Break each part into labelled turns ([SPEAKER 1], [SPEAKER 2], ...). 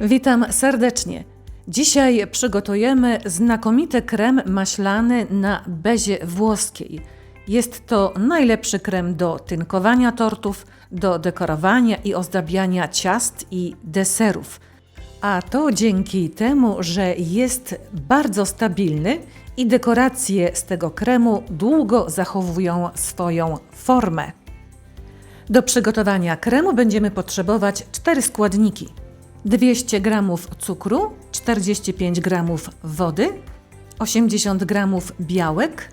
[SPEAKER 1] Witam serdecznie. Dzisiaj przygotujemy znakomity krem maślany na bezie włoskiej. Jest to najlepszy krem do tynkowania tortów, do dekorowania i ozdabiania ciast i deserów. A to dzięki temu, że jest bardzo stabilny i dekoracje z tego kremu długo zachowują swoją formę. Do przygotowania kremu będziemy potrzebować cztery składniki: 200 g cukru, 45 g wody, 80 g białek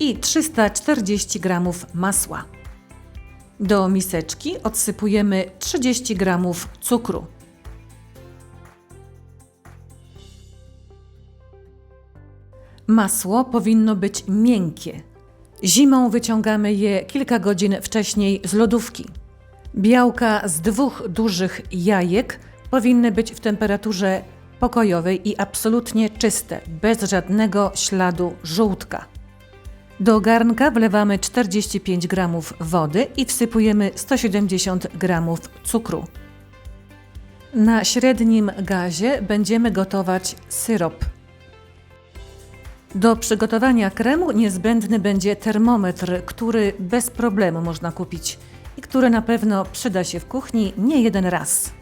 [SPEAKER 1] i 340 g masła. Do miseczki odsypujemy 30 g cukru. Masło powinno być miękkie. Zimą wyciągamy je kilka godzin wcześniej z lodówki. Białka z dwóch dużych jajek powinny być w temperaturze pokojowej i absolutnie czyste, bez żadnego śladu żółtka. Do garnka wlewamy 45 g wody i wsypujemy 170 g cukru. Na średnim gazie będziemy gotować syrop. Do przygotowania kremu niezbędny będzie termometr, który bez problemu można kupić i który na pewno przyda się w kuchni nie jeden raz.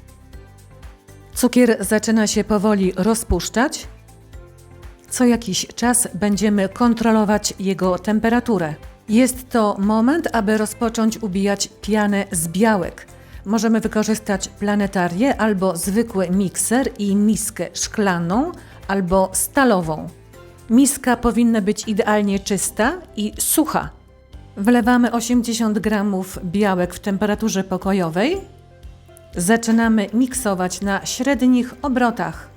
[SPEAKER 1] Cukier zaczyna się powoli rozpuszczać. Co jakiś czas będziemy kontrolować jego temperaturę. Jest to moment, aby rozpocząć ubijać pianę z białek. Możemy wykorzystać planetarię albo zwykły mikser i miskę szklaną albo stalową. Miska powinna być idealnie czysta i sucha. Wlewamy 80 g białek w temperaturze pokojowej. Zaczynamy miksować na średnich obrotach.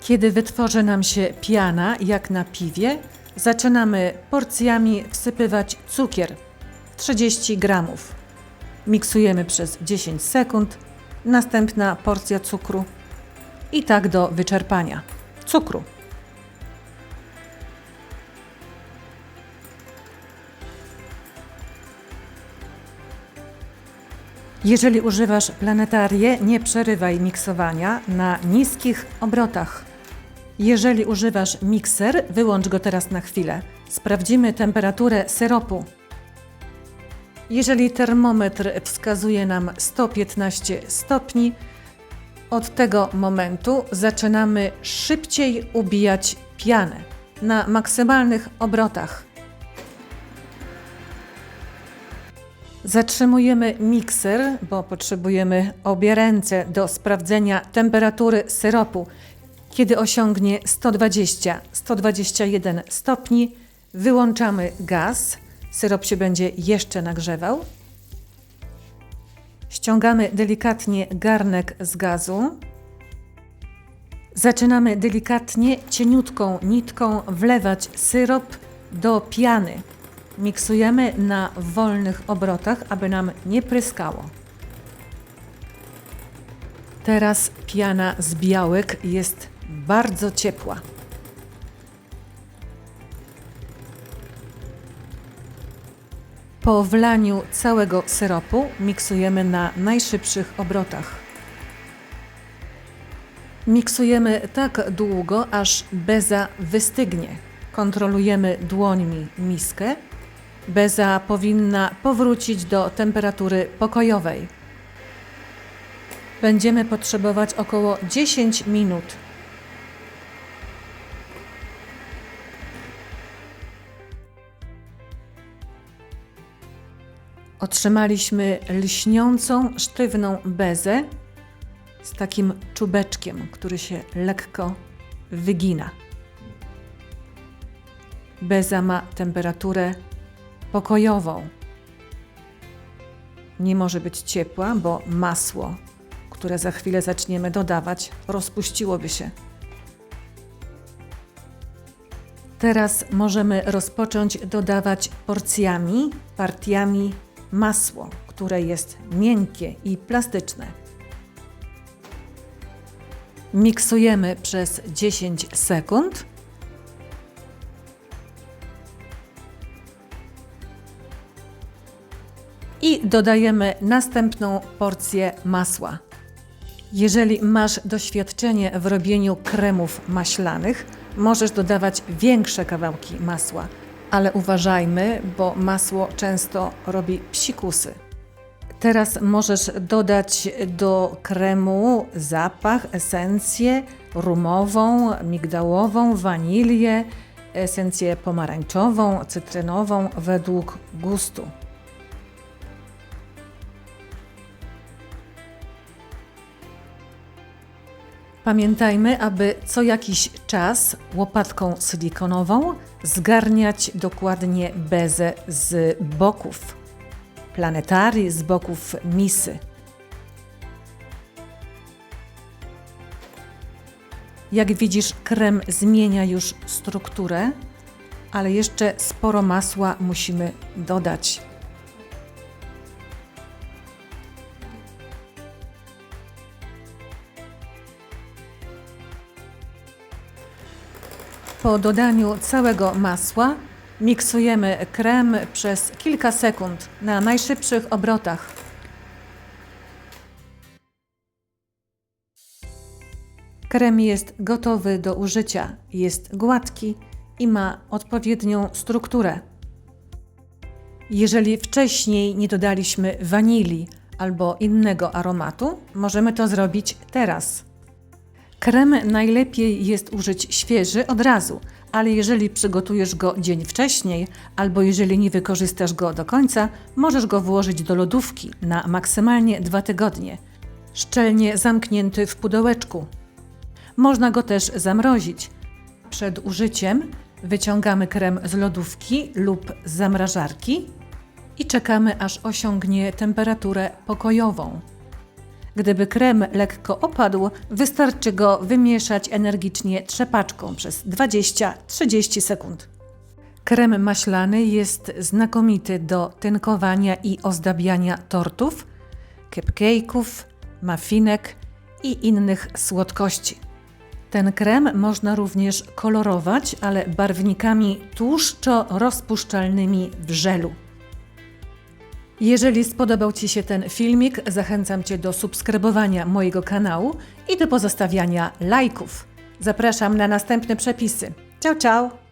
[SPEAKER 1] Kiedy wytworzy nam się piana, jak na piwie, zaczynamy porcjami wsypywać cukier 30 g. Miksujemy przez 10 sekund, następna porcja cukru i tak do wyczerpania cukru. Jeżeli używasz planetarię, nie przerywaj miksowania na niskich obrotach. Jeżeli używasz mikser, wyłącz go teraz na chwilę. Sprawdzimy temperaturę syropu. Jeżeli termometr wskazuje nam 115 stopni, od tego momentu zaczynamy szybciej ubijać pianę na maksymalnych obrotach. Zatrzymujemy mikser, bo potrzebujemy obie ręce do sprawdzenia temperatury syropu. Kiedy osiągnie 120-121 stopni, wyłączamy gaz. Syrop się będzie jeszcze nagrzewał. Ściągamy delikatnie garnek z gazu. Zaczynamy delikatnie, cieniutką nitką wlewać syrop do piany. Miksujemy na wolnych obrotach, aby nam nie pryskało. Teraz piana z białek jest bardzo ciepła. Po wlaniu całego syropu miksujemy na najszybszych obrotach. Miksujemy tak długo, aż beza wystygnie. Kontrolujemy dłońmi miskę Beza powinna powrócić do temperatury pokojowej. Będziemy potrzebować około 10 minut. Otrzymaliśmy lśniącą, sztywną bezę z takim czubeczkiem, który się lekko wygina. Beza ma temperaturę pokojową. Nie może być ciepła, bo masło, które za chwilę zaczniemy dodawać, rozpuściłoby się. Teraz możemy rozpocząć dodawać porcjami, partiami masło, które jest miękkie i plastyczne. Miksujemy przez 10 sekund i dodajemy następną porcję masła. Jeżeli masz doświadczenie w robieniu kremów maślanych, możesz dodawać większe kawałki masła, ale uważajmy, bo masło często robi psikusy. Teraz możesz dodać do kremu zapach, esencję rumową, migdałową, wanilię, esencję pomarańczową, cytrynową według gustu. Pamiętajmy, aby co jakiś czas łopatką silikonową zgarniać dokładnie bezę z boków planetarii, z boków misy. Jak widzisz, krem zmienia już strukturę, ale jeszcze sporo masła musimy dodać. Po dodaniu całego masła miksujemy krem przez kilka sekund na najszybszych obrotach. Krem jest gotowy do użycia, jest gładki i ma odpowiednią strukturę. Jeżeli wcześniej nie dodaliśmy wanilii albo innego aromatu, możemy to zrobić teraz. Krem najlepiej jest użyć świeży od razu, ale jeżeli przygotujesz go dzień wcześniej, albo jeżeli nie wykorzystasz go do końca, możesz go włożyć do lodówki na maksymalnie dwa tygodnie, szczelnie zamknięty w pudełeczku. Można go też zamrozić. Przed użyciem wyciągamy krem z lodówki lub z zamrażarki i czekamy aż osiągnie temperaturę pokojową. Gdyby krem lekko opadł, wystarczy go wymieszać energicznie trzepaczką przez 20-30 sekund. Krem maślany jest znakomity do tynkowania i ozdabiania tortów, cupcake'ów, muffinek i innych słodkości. Ten krem można również kolorować, ale barwnikami tłuszczo-rozpuszczalnymi w żelu. Jeżeli spodobał Ci się ten filmik, zachęcam Cię do subskrybowania mojego kanału i do pozostawiania lajków. Zapraszam na następne przepisy. Ciao, ciao!